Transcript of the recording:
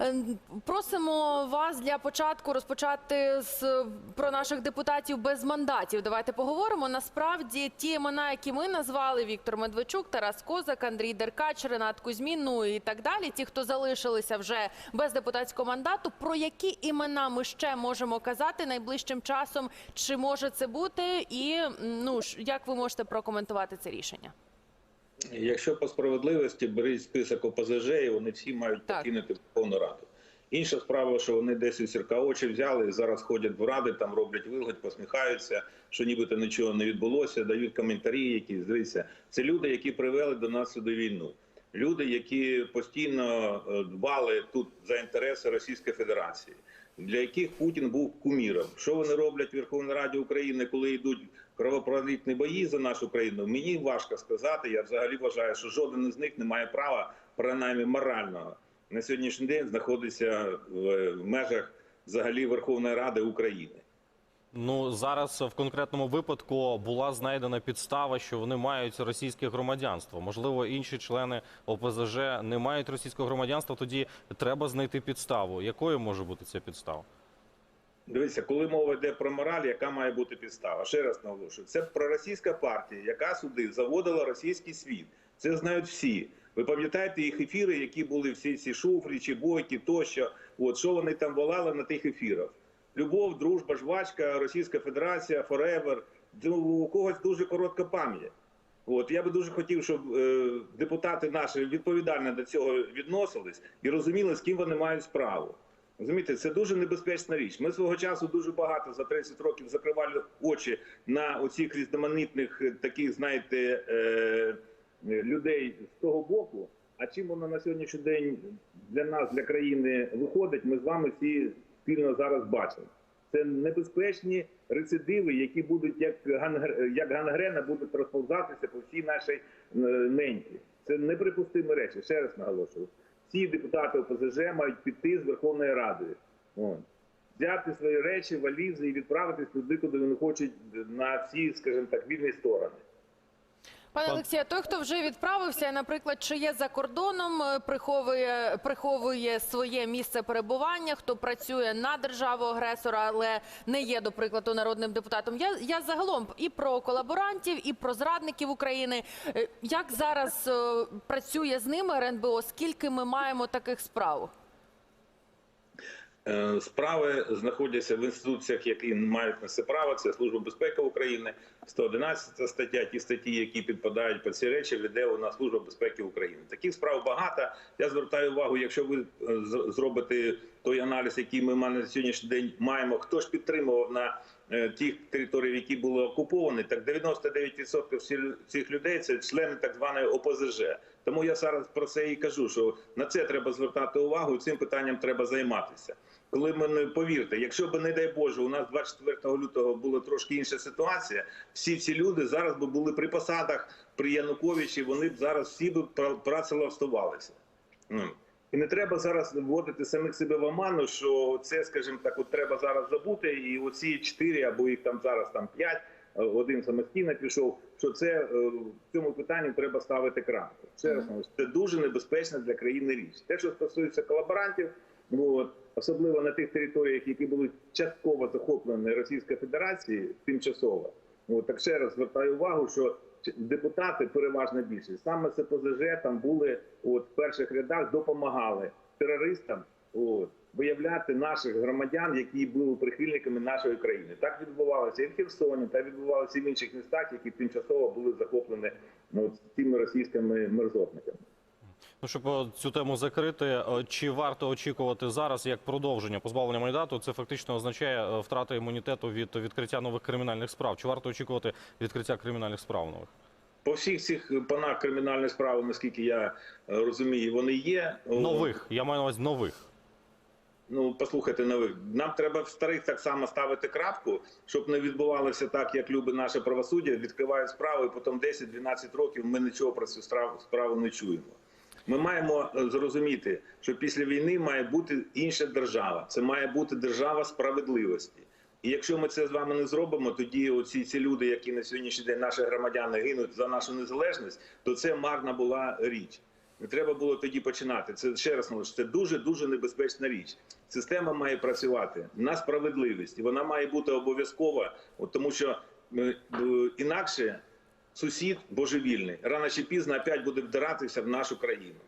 Е, Просимо вас для початку розпочати з про наших депутатів без мандатів. Давайте поговоримо. Насправді ті імена, які ми назвали Віктор Медведчук, Тарас Козак, Андрій Деркач, Ренат Кузьмін, ну і так далі. Ті, хто залишилися вже без депутатського мандату. Про які імена ми ще можемо казати найближчим часом? Чи може це бути? І ну як ви можете прокоментувати це рішення? Якщо по справедливості беріть список ОПЗЖ, і вони всі мають покинути Верховну Раду. Інша справа, що вони десь у сірка очі взяли і зараз ходять в ради, там роблять вигляд, посміхаються, що нібито нічого не відбулося, дають коментарі, які дивіться. Це люди, які привели до нас сюди війну. Люди, які постійно е, дбали тут за інтереси Російської Федерації, для яких Путін був куміром. Що вони роблять в Верховній Раді України, коли йдуть кровопролитні бої за нашу країну? Мені важко сказати. Я взагалі вважаю, що жоден із них не має права, принаймні морального, на сьогоднішній день знаходиться в межах взагалі Верховної Ради України. Ну зараз в конкретному випадку була знайдена підстава, що вони мають російське громадянство. Можливо, інші члени ОПЗЖ не мають російського громадянства. Тоді треба знайти підставу. Якою може бути ця підстава? Дивіться, коли мова йде про мораль, яка має бути підстава? Ще раз наголошую, це проросійська партія, яка сюди заводила російський світ. Це знають всі. Ви пам'ятаєте їх ефіри, які були всі ці шуфрі чи бойки тощо. От що вони там волали на тих ефірах? Любов, дружба, жвачка, Російська Федерація, Форевер. У когось дуже коротка пам'ять. От я би дуже хотів, щоб е, депутати наші відповідально до цього відносились і розуміли, з ким вони мають справу. Розумієте, це дуже небезпечна річ. Ми свого часу дуже багато за 30 років закривали очі на оцих різноманітних е, таких, знаєте, е, людей з того боку. А чим воно на сьогоднішній день для нас, для країни виходить, ми з вами всі спільно зараз бачимо. Це небезпечні рецидиви, які будуть як гангр... як гангрена будуть розповзатися по всій нашій неньці. Це неприпустимі речі. Ще раз наголошую. Всі депутати ОПЗЖ мають піти з Верховної Ради. Взяти свої речі, валізи і відправитись туди, куди вони хочуть на всі, скажімо так, вільні сторони. Пане Пан- Олексію, той, хто вже відправився, наприклад, чи є за кордоном, е, приховує, приховує своє місце перебування, хто працює на державу агресора, але не є, до прикладу, народним депутатом. Я, я загалом і про колаборантів, і про зрадників України. Е, Як зараз е, працює з ними РНБО? Скільки ми маємо таких справ? Е, Справи знаходяться в інституціях, які мають на це право. Це Служба безпеки України, 111 стаття, ті статті, які підпадають під ці речі, веде нас Служба безпеки України. Таких справ багато. Я звертаю увагу, якщо ви е, зробите той аналіз, який ми на сьогоднішній день маємо, хто ж підтримував на е, тих територіях, які були окуповані, так 99% цих людей це члени так званої ОПЗЖ. Тому я зараз про це і кажу, що на це треба звертати увагу, і цим питанням треба займатися. Коли мене повірте, якщо б не дай Боже, у нас 24 лютого була трошки інша ситуація, всі ці люди зараз би були при посадах при Януковичі, вони б зараз всі б пра- працевлаштувалися. І не треба зараз вводити самих себе в оману, що це, скажімо так, от треба зараз забути, і оці чотири або їх там зараз там п'ять, е, один самостійно пішов. Що це е, в цьому питанні треба ставити крапку. Кажу, це дуже небезпечна для країни річ. Те, що стосується колаборантів, от особливо на тих територіях, які були частково захоплені Російською Федерацією, тимчасово. От так ще раз звертаю увагу, що депутати переважна більшість саме СПЗЖ ПЗЖ там були от в перших рядах, допомагали терористам. От, виявляти наших громадян, які були прихильниками нашої країни. Так відбувалося і в Херсоні, так відбувалося і в інших містах, які тимчасово були захоплені ну, цими російськими мерзотниками. Ну, щоб е, цю тему закрити, е, чи варто очікувати зараз як продовження позбавлення мандату? Це фактично означає е, втрата імунітету від відкриття нових кримінальних справ. Чи варто очікувати відкриття кримінальних справ нових? По всіх цих панах кримінальних справ, наскільки я розумію, вони є. Нових я маю на увазі нових. Ну, послухайте, нових. Нам треба в старих так само ставити крапку, щоб не відбувалося так, як любить наше правосуддя. Відкривають справу, і потім 10-12 років ми нічого про цю справу не чуємо. Ми маємо е, зрозуміти, що після війни має бути інша держава. Це має бути держава справедливості. І якщо ми це з вами не зробимо, тоді оці ці люди, які на сьогоднішній день наші громадяни гинуть за нашу незалежність, то це марна була річ. Не треба було тоді починати. Це ще раз наголошую, це дуже дуже небезпечна річ. Система має працювати на справедливість, і вона має бути обов'язкова, тому що е, інакше сусід божевільний рано чи пізно опять буде вдиратися в нашу країну.